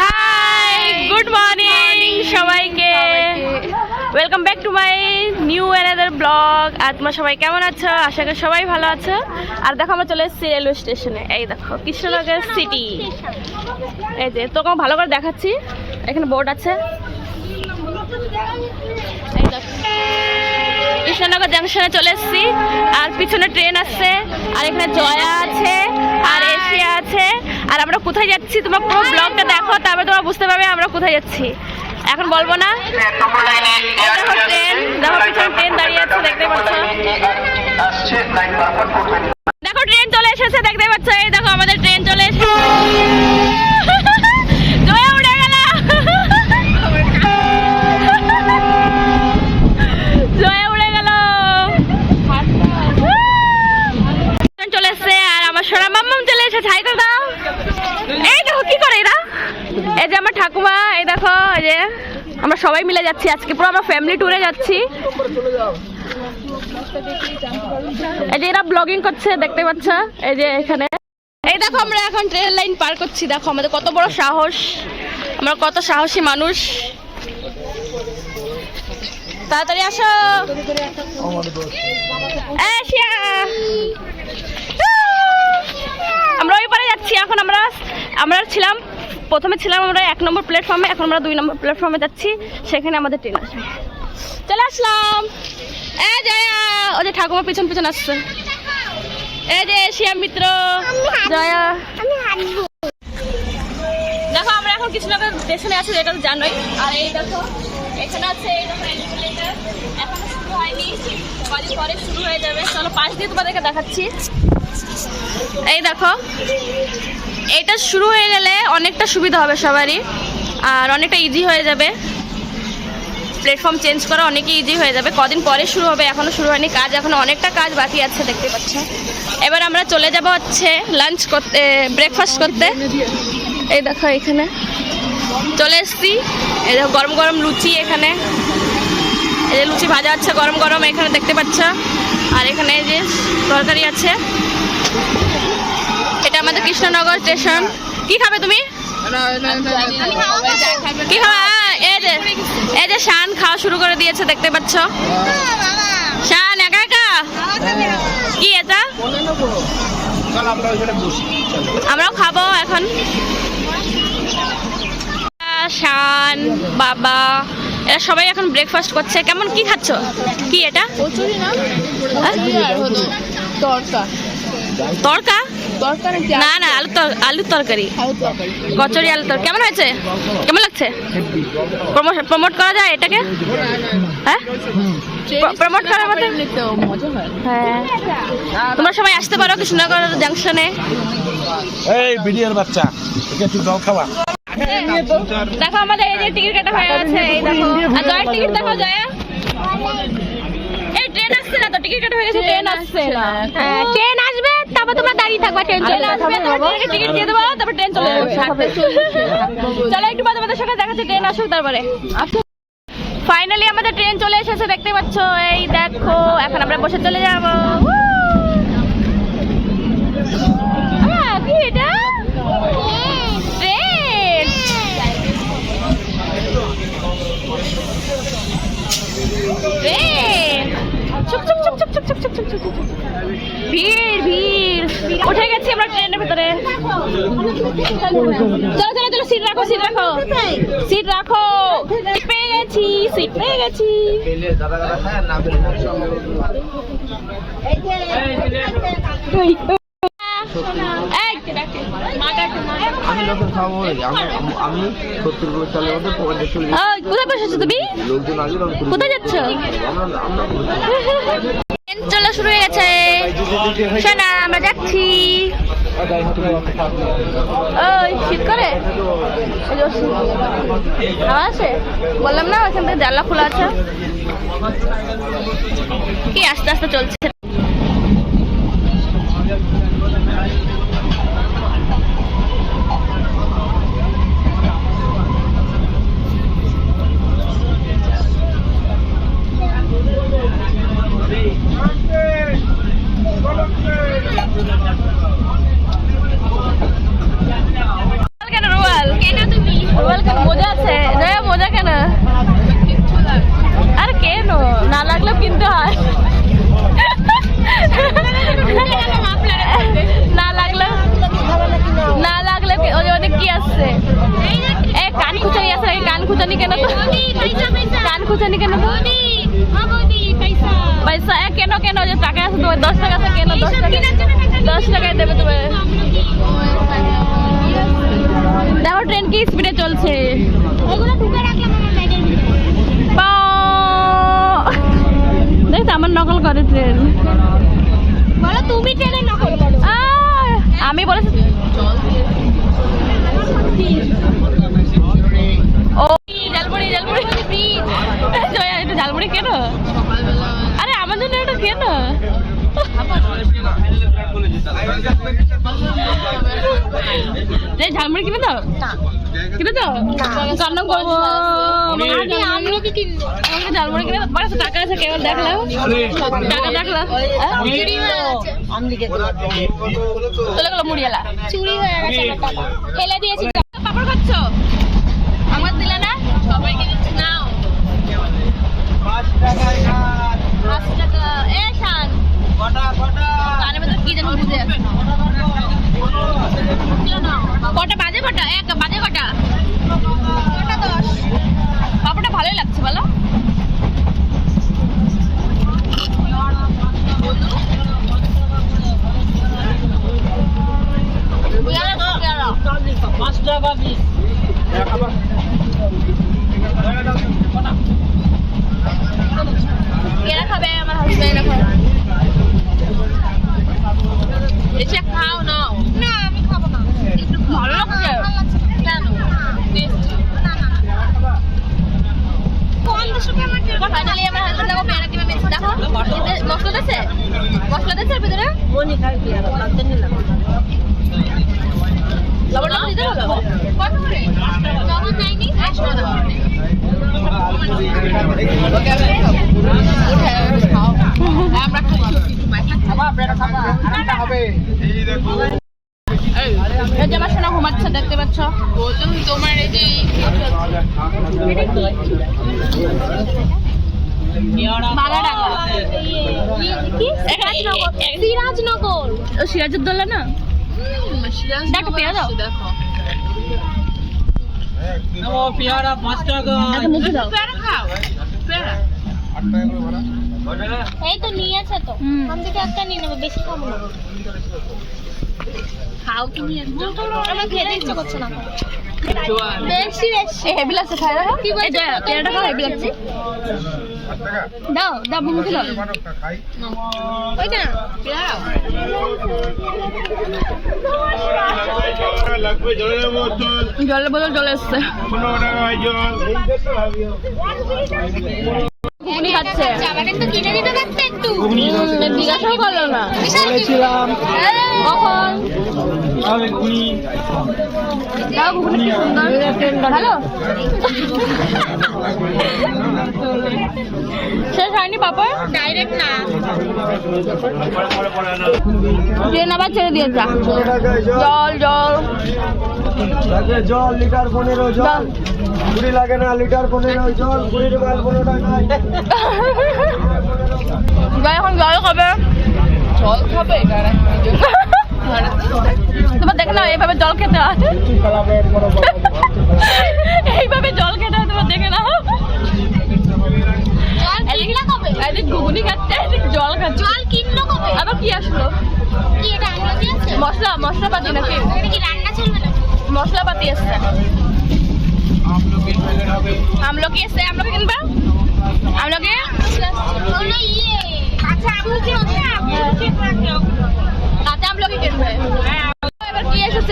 High good morning সবাইকে। Welcome back to my new another blog আর তোমরা সবাই কেমন আছো? আশা করি সবাই ভালো আছো। আর দেখো আমরা চলে এসেছি রেলওয়ে স্টেশনে এই দেখো কৃষ্ণনগর সিটি এই যে তোকে ভালো করে দেখাচ্ছি। এখানে বোর্ড আছে। এই দেখো কৃষ্ণনগর জাংশনে চলে এসেছি। আর পিছনে ট্রেন আসছে আর এখানে জয়া আছে। কোথায় যাচ্ছি? তোমরা পুরো ব্লগটা দেখো, তারপরে তোমরা বুঝতে পারবে আমরা কোথায় যাচ্ছি। এখন বলব না। দেখো ট্রেন পিছনে ট্রেন দাঁড়িয়ে আছে, দেখতে পাচ্ছ? দেখো ট্রেন চলে এসেছে, দেখতে পাচ্ছ? এই দেখো, আমাদের ট্রেন চলে এসেছে। চলে এসছে, আর আমার সোনা মাম্মাম চলে এসেছে। হাই দাও এই দেখো, কি করে এরা? এই যে আমার ঠাকুমা, এই দেখো, এই যে আমরা সবাই মিলে যাচ্ছি আজকে, পুরো আমরা ফ্যামিলি ট্যুরে যাচ্ছি। এই যে এরা ব্লগিং করছে, দেখতে পাচ্ছ? এই যে এখানে। এই দেখো, আমরা এখন ট্রেন লাইন পার করছি, দেখো, আমাদের কত বড় সাহস। আমরা কত সাহসী মানুষ। তাড়াতাড়ি আসো। আমরা ওই পারে যাচ্ছি, এখন আমরা আমরা ছিলাম, প্রথমে ছিলাম আমরা এক নম্বর প্ল্যাটফর্মে এখন আমরা দুই নম্বর প্ল্যাটফর্মে যাচ্ছি, সেখানে আমাদের ট্রেন আসবে। চলে আসলাম। এ জয়া ও যে ঠাকুমা পিছন পিছন আসছে। এই যে শিয়া মিত্র, জয়া। দেখো, আমরা এখন কৃষ্ণনগর স্টেশনে আছি এটা তো জানোই। আর এই দেখো, এখানে আছে এখনও শুরু হয়নি কদিন পরে শুরু হয়ে যাবে। চলো, পাশ দিয়ে তোমাদেরকে দেখাচ্ছি। এই দেখো। এটা শুরু হয়ে গেলে অনেকটা সুবিধা হবে সবারই, আর অনেকটা ইজি হয়ে যাবে। প্ল্যাটফর্ম চেঞ্জ করা অনেকই ইজি হয়ে যাবে। কদিন পরে শুরু হবে, এখনও শুরু হয়নি। কাজ এখনও অনেকটা কাজ বাকি আছে, দেখতে পাচ্ছ। এবার আমরা চলে যাব হচ্ছে লাঞ্চ করতে ব্রেকফাস্ট করতে। এই দেখো এখানে। চলে এসছি। এই দেখো, গরম গরম লুচি এখানে। এই যে লুচি ভাজা আছে গরম গরম এখানে, দেখতে পাচ্ছ। আর এখানে যে তরকারি আছে। এটা আমাদের কৃষ্ণনগর স্টেশন। কি খাবে তুমি? কি খাবে? এই যে শান খাওয়া শুরু করে দিয়েছে দেখতে পাচ্ছ? শান একা একা? কি এটা? আমরাও খাব এখন। শান বাবা এরা সবাই এখন ব্রেকফাস্ট করছে। কেমন কি খাচ্ছ? কি এটা? কচুরি না? হ্যাঁ? তরকা। তরকা? না না আলু তর আলুর তরকারি। কচুরি আলু তরকারি। কেমন হয়েছে? কেমন লাগছে? প্রমোট করা যায় এটাকে? হ্যাঁ? প্রমোট করার মতো? হয়। হ্যাঁ। তোমরা সবাই আসতে পারো কৃষ্ণনগর জাংশনে এই বিডিয়ার বাচ্চা একটু জল খাওয়া। দেখো আমাদের এই যে টিকিট কাটা হয়ে গেছে এই দেখো। আর জয়ের টিকিট দেখো জয়া। এই ট্রেন আসছে না তো? টিকিট কাটা হয়ে গেছে ট্রেন আসছে না। হ্যাঁ ট্রেন আসবে তারপর তোমরা দাঁড়িয়ে থাকবা ট্রেন চলে আসবে ট্রেনকে টিকিট দিয়ে দেবো তারপর ট্রেন চলে যাবে চলো একটু বাদে সঙ্গে দেখাচ্ছি ট্রেন আসুক তারপরে। ফাইনালি আমাদের ট্রেন চলে এসেছে দেখতে পাচ্ছ? এই দেখো এখন আমরা বসে চলে যাব। কি এটা? ট্রেন ট্রেন চুপ চুপ চুপ চুপ চুপ চুপ চুপ চুপ ভিড় ভিড় উঠে গেছি আমরা ট্রেনের ভিতরে চলো চলো চলো সিট রাখো সিট রাখো সিট রাখো পেয়ে গেছি সিট পেয়ে গেছি কোথায় বসেছো তুমি কোথায় যাচ্ছ চলা শুরু হয়ে গেছে। শোনা আমরা যাচ্ছি। ওই, শীত করে। হাওয়া আছে? বললাম না ওইখান থেকে জানলা খোলা আছে। কি আস্তে আস্তে চলছে কেন রোয়াল কেন তুমি আছে এ কান খুচানি আছে নাকি কান খুচানি কেন তো কান খুচানি কেন তো পয়সা এ কেন কেন যে টাকা আছে তোমার দশ টাকা আছে কেন দশ টাকা দশ টাকায় দেবে তোমার। দেখো ট্রেন কি স্পিডে চলছে। দেখছ আমার নকল করে ট্রেন বলো তুমি ট্রেনে নকল করো। আমি বলেছি ও এটা জালমুড়ি কেন? এই ঝালমুড়ি কিনে দাও কিনে দাও কান্না করব আমাকে ঝালমুড়ি কিনে দাও পাঁচশো টাকা আছে কেবল দেখলাম টাকা দেখলাম হ্যাঁ? চুরি গেছে। চলে গেলো মুড়িয়ালা চুরি গেছে ফেলে দিয়েছি। পাপড় খাচ্ছ আমার দিলে না সবাইকে দিচ্ছি নাও পাঁচ টাকা এ শান কানের মধ্যে কি যেন বুঝে আছে কটা বাজে কটা এক বাজে কটা কটা দশ পাপড়টা ভালোই লাগছে বলো পেয়ারা পেয়ারা কেরা খাবে আমার হাজবেন্ড এখন এসে খাও নাও না আমি খাব না একটু ভালো লাগছে কেন টেস্টি ফাইনালি আমার হাজবেন্ড দেখো পেয়ারা কিনে নিয়েছে দেখো এতে মশলা দিয়েছে মশলা দিয়েছে এর ভিতরে লবণ টবণ দিতে হবে কত করে লবণ দেয়নি একশো টাকা আমরা এই যে আমার সোনা ঘুমাচ্ছে দেখতে পাচ্ছ বললাম তোমার এই যে সিরাজনগর সিরাজউদ্দৌলা না দেখো পেয়ে দাও পেয়ারা পাঁচ টাকা এত মুখে দাও। এই তো নিয়েছে তো। ওখান থেকে একটা নিয়ে নেব বেশি খাব না। খাও কি নিয়ে? আমার খেতে ইচ্ছে করছে না। বেশি বেশি। হেভি লাগছে খাই দাও কি বলছো? পেয়ারাটা খাও হেভি লাগছে। দাও দাও মুখে দাও। ওইটা। না জলের বোতল চলে এসছে। ঘুগনি খাচ্ছে। জিজ্ঞাসাও না। বলেছিলাম কখন ভালো? শেষ হয়নি ডাইরেক্ট না। ট্রেন আবার ছেড়ে পনেরো টাকায় জল জল। জল লিটার পনেরো জল। কুড়ি লাগে না লিটার পনেরো জল কুড়ি টাকা পনেরো এখন জল খাবে। জল খাবে? তোমার দেখে না এইভাবে জল খেতে হয় কালাবের বড় বড় এইভাবে জল খেতে হয় তোমার দেখে না জল কিনলে কবে এদিক ঘুগনি খাচ্ছে এদিক জল খাচ্ছে জল কিনলো কবে আবার কি আসলো কি এটা আনলো দিয়েছে মশলা মশলাপাতি নাকি এটা কি রান্না চলবে না মশলাপাতি এসছে আমলকি এসছে আমলকি কিনবা আমলকি হলো ইয়ে কাঁচা আম কি হচ্ছে তাতে আমলকি কিনবে এবার কি এসেছে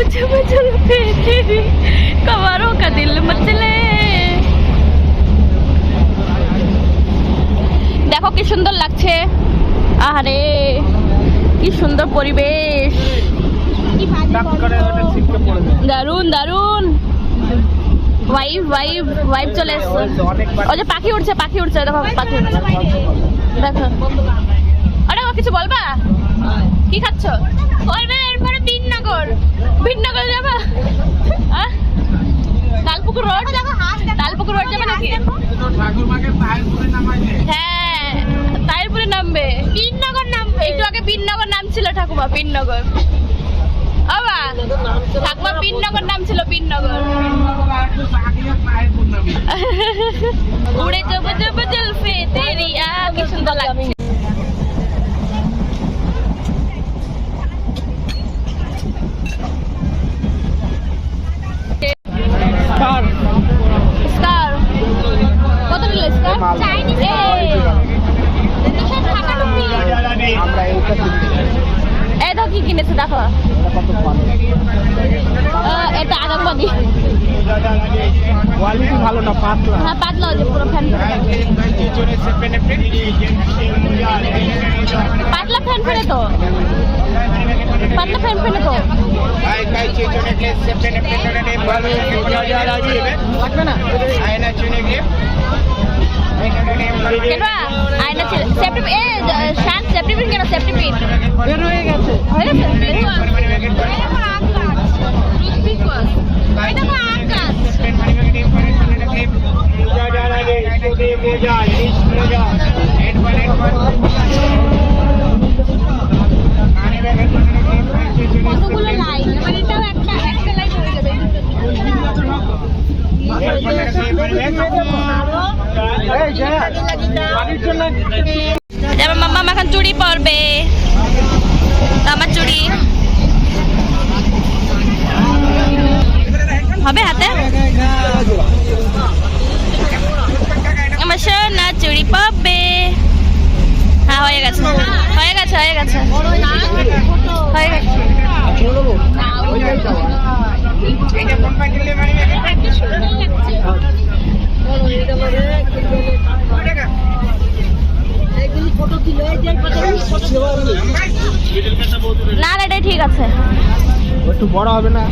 उड़े जब जब जुल्फे तेरी कवारों का दिल मचले দেখো কি সুন্দর লাগছে আরে কি সুন্দর পরিবেশ টাক করে ওটা ছিটকে পড়ে যায় দারুন দারুন ওয়াইফ ওয়াইফ ওয়াইফ চলে এসছে ওই যে পাখি উঠছে পাখি উঠছে দেখো পাখি উঠছে দেখো আরে ও কিছু বলবা কি খাচ্ছ বলবে এরপরে বিননগর বিননগর যাবা? তালপুকুর রোড যাব? তালপুকুর রোড যাবে নাকি? হ্যাঁ তাইরপুরে নামবে। বিননগর নামবে একটু আগে বিননগর নাম ছিল ঠাকুমা বিননগর আবা ঠাকুমা বিননগর নাম ছিল বিননগর উড়ে জব জব জলফে, তেরি আ, কি সুন্দর লাগছে। না পাতলা হ্যাঁ পাতলা আছে পুরো ফ্যান পাতলা ফ্যান ফেলে তো পাতলা ফ্যান ফেলে তো কেন আয়না ছিল সেফটি এ শান সেফটি পিন কেন সেফটি পিন বের হয়ে গেছে হয়ে গেছে পরবে না না এটাই ঠিক আছে। একটু বড় হবে না?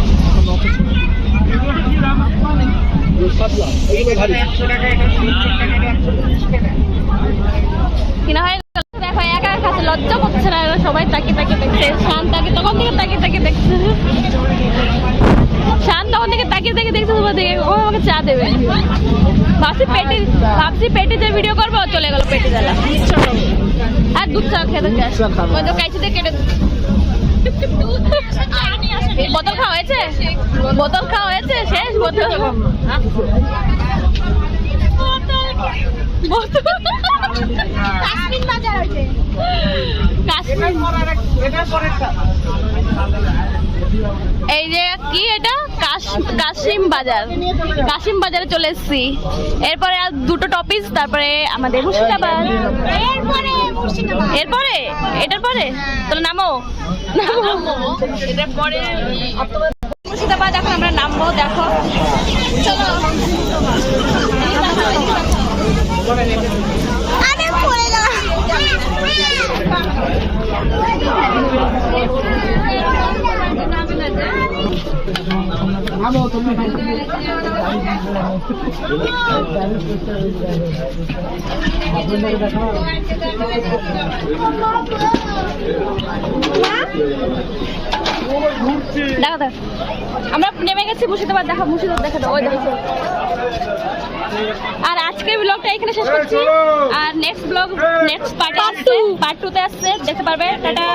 কিনা হয়ে গেল। দেখো একা লজ্জা করছে না সবাই তাকিয়ে তাকিয়ে দেখছে। শান তাকে তখন থেকে দেখছে। শান তখন থেকে তাকিয়ে তাকিয়ে দেখছে তোমার দিকে। ও আমাকে চা দেবে। ভাবছি পেটে ভাবছি ভিডিও করব চলে গেল পেটে জ্বালা। আর দুধ চা। ওই তো কাইছি দিয়ে কেটে বোতল খাওয়া হয়েছে? বোতল খাওয়া হয়েছে? শেষ বোতল? বোতল। কাশ্মীর কাশ্মীর এই যে কি এটা? কাশ- কাশিম বাজার। কাশিম বাজারে চলে এসেছি। এরপরে আর দুটো টপিস, তারপরে আমাদের মুর্শিদাবাদ। এরপরে? এটার পরে? তাহলে নামো। মুর্শিদাবাদ, এখন আমরা নামবো, দেখো। চলো। দেখো আমরা নেমে গেছি মুর্শিদাবাদ দেখো মুর্শিদাবাদ দেখো ওই দেখো। আর আজকের ব্লগটা এখানে শেষ করছি। আর next blog next part part two part টুতে আসছে। দেখতে পারবে। টাটা!